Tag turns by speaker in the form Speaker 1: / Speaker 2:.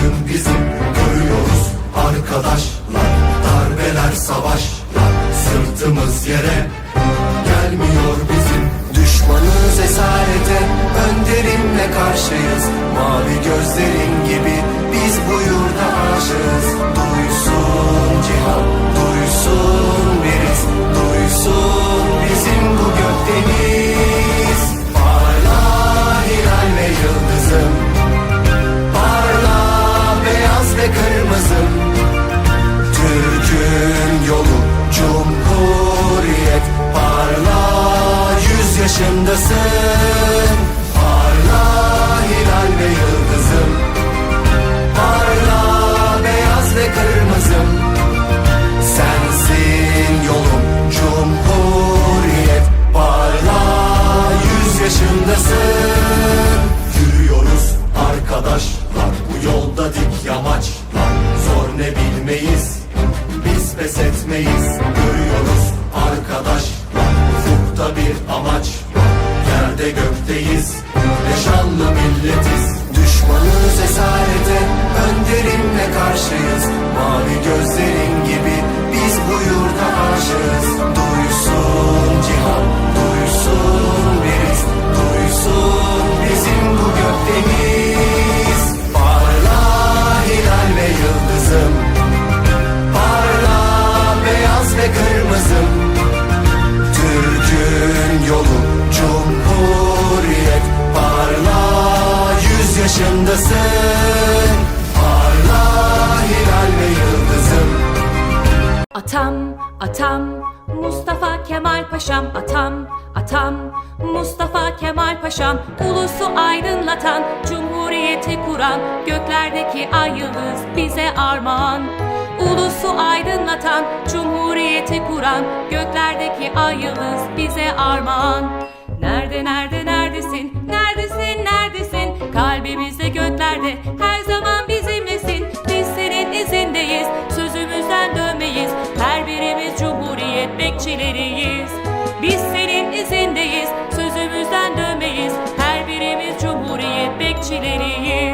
Speaker 1: oyun bizim Görüyoruz arkadaşlar. Darbeler savaşlar Sırtımız yere. Gelmiyor bizim Düşmanız esarete. Önderimle karşıyız Mavi gözlerin amaç.
Speaker 2: Atam, atam, Mustafa Kemal Paşam Atam, atam, Mustafa Kemal Paşam Ulusu aydınlatan, cumhuriyeti kuran Göklerdeki ay yıldız bize armağan. Ulusu aydınlatan, cumhuriyeti kuran Göklerdeki ay yıldız bize armağan. Nerede, nerede, neredesin, neredesin, neredesin? Kalbimizde göklerde Cumhuriyet bekçileriyiz. Biz senin izindeyiz. Sözümüzden dönmeyiz. Her birimiz Cumhuriyet bekçileriyiz.